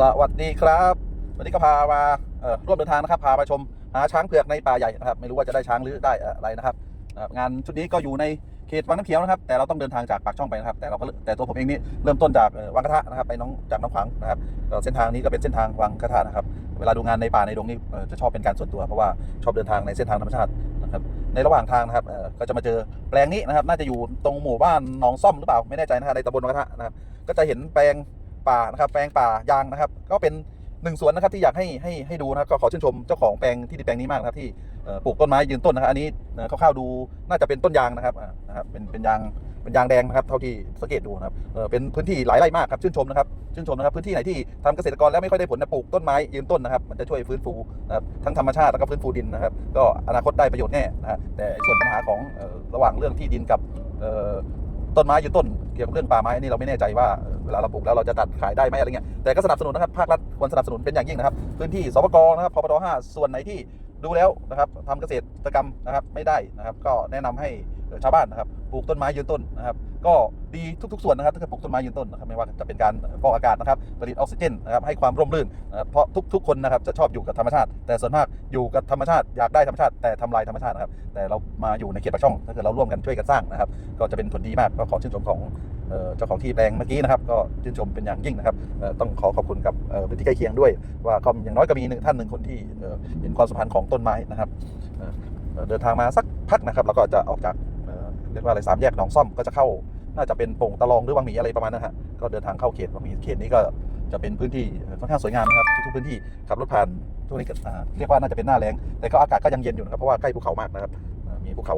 สวัสดีครับ วันนี้ก็พามาเอ่อร่วมเดินทางนะครับ พามาชมหาช้างเผือกในป่าใหญ่นะครับ ไม่รู้ว่าจะได้ช้างหรือได้อะไรนะครับ งานชุดนี้ก็อยู่ในเขตวังน้ำเขียวนะครับ แต่เราต้องเดินทางจากปากช่องไปนะครับ แต่เราก็แต่ตัวผมเองนี่เริ่มต้นจากวังกระทะนะครับไปน้องจากน้องขวางนะครับเส้นทางนี้ก็เป็นเส้นทางวังกระทะนะครับ เวลาดูงานในป่าในดงนี่จะชอบเป็นการส่วนตัวเพราะว่าชอบเดินทางในเส้นทางธรรมชาตินะครับ ในระหว่างทางนะครับก็จะมาเจอแปลงนี้นะครับ น่าจะอยู่ตรงหมู่บ้านหนองซ่อมหรือเปล่าไม่แน่ใจนะครับในตำบลวังกระทะนะครับ ก็จะเห็นแปลง ป่านะครับ แปลงป่ายางนะครับ ก็เป็นหนึ่งสวนนะครับที่อยากให้ให้ให้ดูนะครับก็ขอชื่นชมเจ้าของแปลงที่ดินแปลงนี้มากนะครับที่ปลูกต้นไม้ยืนต้นนะครับอันนี้คร่าวๆดูน่าจะเป็นต้นยางนะครับนะครับเป็นเป็นยางเป็นยางแดงนะครับเท่าที่สังเกตดูนะครับเป็นพื้นที่หลายไร่มากครับชื่นชมนะครับชื่นชมนะครับพื้นที่ไหนที่ทำเกษตรกรแล้วไม่ค่อยได้ผลนะปลูกต้นไม้ยืนต้นนะครับมันจะช่วยฟื้นฟูนะครับทั้งธรรมชาติแล้วก็ฟื้นฟูดินนะครับ ก็อนาคตได้ประโยชน์แน่นะฮะแต่ส่วนปัญหาของระหว่างเรื่องที่ดินกับ ต้นไม้อยู่ต้นเกี่ยวกับเรื่องป่าไม้นี่เราไม่แน่ใจว่าเวลาเราปลูกแล้วเราจะตัดขายได้ไหมอะไรเงี้ยแต่ก็สนับสนุนนะครับภาครัฐควรสนับสนุนเป็นอย่างยิ่งนะครับ พื้นที่สปกนะครับพปทห้าส่วนไหนที่ดูแล้วนะครับทำเกษตรกรรมนะครับไม่ได้นะครับ ก็แนะนำให้ชาวบ้านนะครับปลูกต้นไม้ยืนต้นนะครับ ก็ดีทุกๆ ส่วนนะครับถ้าเกิดปลูกต้นไม้ยืนต้นนะครับไม่ว่าจะเป็นการฟอกอากาศนะครับผลิตออกซิเจนนะครับให้ความร่มรื่นเพราะทุกๆคนนะครับจะชอบอยู่กับธรรมชาติ แต่ส่วนมากอยู่กับธรรมชาติอยากได้ธรรมชาติแต่ทำลายธรรมชาตินะครับแต่เรามาอยู่ในเขตปากช่องถ้าเกิดเราร่วมกันช่วยกันสร้างนะครับก็จะเป็นผลดีมากก็ขอชื่นชมของเจ้าของที่แปลงเมื่อกี้นะครับก็ชื่นชมเป็นอย่างยิ่งนะครับต้องขอขอบคุณกับพื้นที่ใกล้เคียงด้วย ว่าก็อย่างน้อยก็มีหนึ่งท่านหนึ่งคนที่เห็นความสัมพันธ์ของต้นไม้นะครับเดินทางมาสักพักนะครับแล้วก็จะออกจากเรียกว่าอะไรสามแยกหนองซ่อมก็จะเข้า น่าจะเป็นโป่งตะลองหรือวังหมีอะไรประมาณนั้นฮะก็เดินทางเข้าเขตวังหมีเขตนี้ก็จะเป็นพื้นที่ค่อนข้างสวยงามนะครับทุกพื้นที่ขับรถผ่านช่วงนี้ก็อ่าเรียกว่าน่าจะเป็นหน้าแล้งแต่ก็อากาศก็ยังเย็นอยู่นะครับเพราะว่าใกล้ภูเขามากนะครับมีภูเขา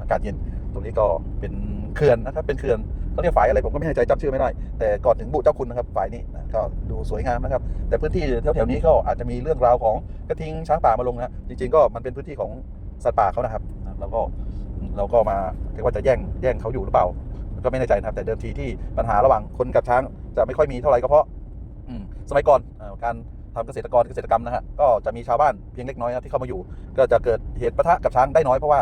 อากาศเย็น ตรงนี้ก็เป็นเขื่อนนะครับเป็นเขื่อนเขาเรียกฝายอะไรผมก็ไม่แน่ใจจำชื่อไม่ได้ แต่ก่อนถึงบุเจ้าคุณนะครับฝายนี้ก็ดูสวยงามนะครับ แต่พื้นที่แถวๆนี้ก็อาจจะมีเรื่องราวของกระทิงช้างป่ามาลงนะจริงๆก็มันเป็นพื้นที่ของสัตว์ป่าเขานะครับ แล้วก็เราก็มาเรียกว่าจะแย่งแย่งเขาอยู่หรือเปล่า ก็ไม่แน่ใจนะครับแต่เดิมทีที่ปัญหาระหว่างคนกับช้างจะไม่ค่อยมีเท่าไหร่ก็เพราะสมัยก่อนอการทำเกษตรกรเกษตรกรรมนะฮะก็จะมีชาวบ้านเพียงเล็กน้อยนะที่เข้ามาอยู่ ก็จะเกิดเหตุปะทะกับช้างได้น้อยเพราะว่า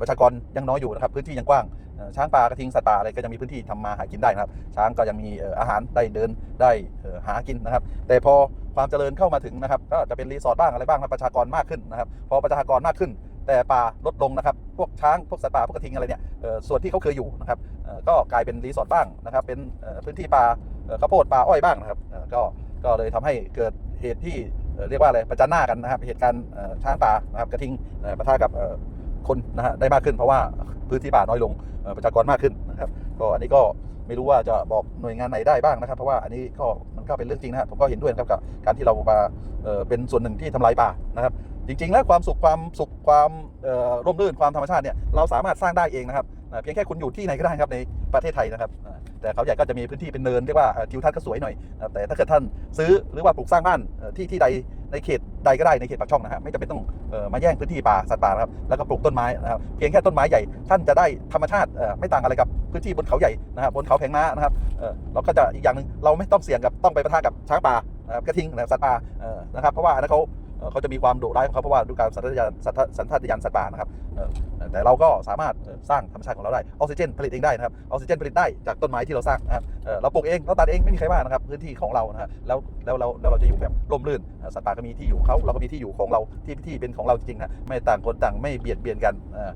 ประชากรยังน้อยอยู่นะครับพื้นที่ยังกว้างช้างป่ากระทิงสัตว์ป่าอะไรก็ยังมีพื้นที่ทำมาหากินได้นะครับ ช้างก็ยังมีอาหารได้เดินได้หากินนะครับ แต่พอความเจริญเข้ามาถึงนะครับ ก็จะเป็นรีสอร์ทบ้างอะไรบ้างประชากรมากขึ้นนะครับ พอประชากรมากขึ้น แต่ป่าลดลงนะครับ พวกช้างพวกสัตว์ป่าพวกกระทิงอะไรเนี่ยส่วนที่เขาเคยอยู่นะครับ ก็กลายเป็นรีสอร์ทบ้างนะครับ เป็นพื้นที่ป่าข้าวโพดป่าอ้อยบ้างนะครับก็ก็เลยทำให้เกิดเหตุที่เรียกว่าอะไรประจันหน้ากันนะครับ เหตุการณ์ช้างป่านะครับกระทิงเอ่อปะทะกับคนนะฮะได้มากขึ้นเพราะว่าพื้นที่ป่าน้อยลงประชากรมากขึ้นนะครับ ก็อันนี้ก็ไม่รู้ว่าจะบอกหน่วยงานไหนได้บ้างนะครับ เพราะว่าอันนี้ก็มันก็เป็นเรื่องจริงนะผมก็เห็นด้วยนะครับกับการที่เรามาเป็นส่วนหนึ่งที่ทำลายป่านะครับ จริง ๆ แล้วความสุขความสุขความร่มรื่นความธรรมชาติเนี่ยเราสามารถสร้างได้เองนะครับ เพียงแค่คุณอยู่ที่ไหนก็ได้ครับในประเทศไทยนะครับ แต่เขาใหญ่ก็จะมีพื้นที่เป็นเนินเรียกว่าทิวทัศน์ก็สวยหน่อย แต่ถ้าเกิดท่านซื้อหรือว่าปลูกสร้างบ้านที่ที่ใดในเขตใดก็ได้ในเขตปากช่องนะฮะไม่จำเป็นต้องออมาแย่งพื้นที่ป่าสัตว์ป่านะครับแล้วก็ปลูกต้นไม้นะครับเพียงแค่ต้นไม้ใหญ่ท่านจะได้ธรรมชาติไม่ต่างอะไรกับพื้นที่บนเขาใหญ่นะครับบนเขาแผงม้านะครับเเราก็จะอีกอย่างหนึ่งเราไม่ต้องเสี่ยงกับต้องไปปะทะกับช้างป่ากระทิงนะครับสัตว์ป่านะครับเพราะว่าอันนั้นเขาเขาจะมีความโดุร้ายของเขาเพราะว่าดูการสัญชาตญาณสัญชาสัญชาตญาณสัตว์ป่านะครับ แต่เราก็สามารถสร้างธรรมชาติของเราได้ออกซิเจนผลิตเองได้นะครับออกซิเจนผลิตได้จากต้นไม้ที่เราสร้างนะครับเราปลูกเองเราตัดเองไม่มีใครว่านะครับพื้นที่ของเรานะฮะแล้วแล้วเราแล้วเราจะอยู่แบบร่มรื่นสัตว์ป่าก็มีที่อยู่เขาเราก็มีที่อยู่ของเราที่ที่เป็นของเราจริงๆนะไม่ต่างคนต่างไม่เบียดเบียนกันอ่อ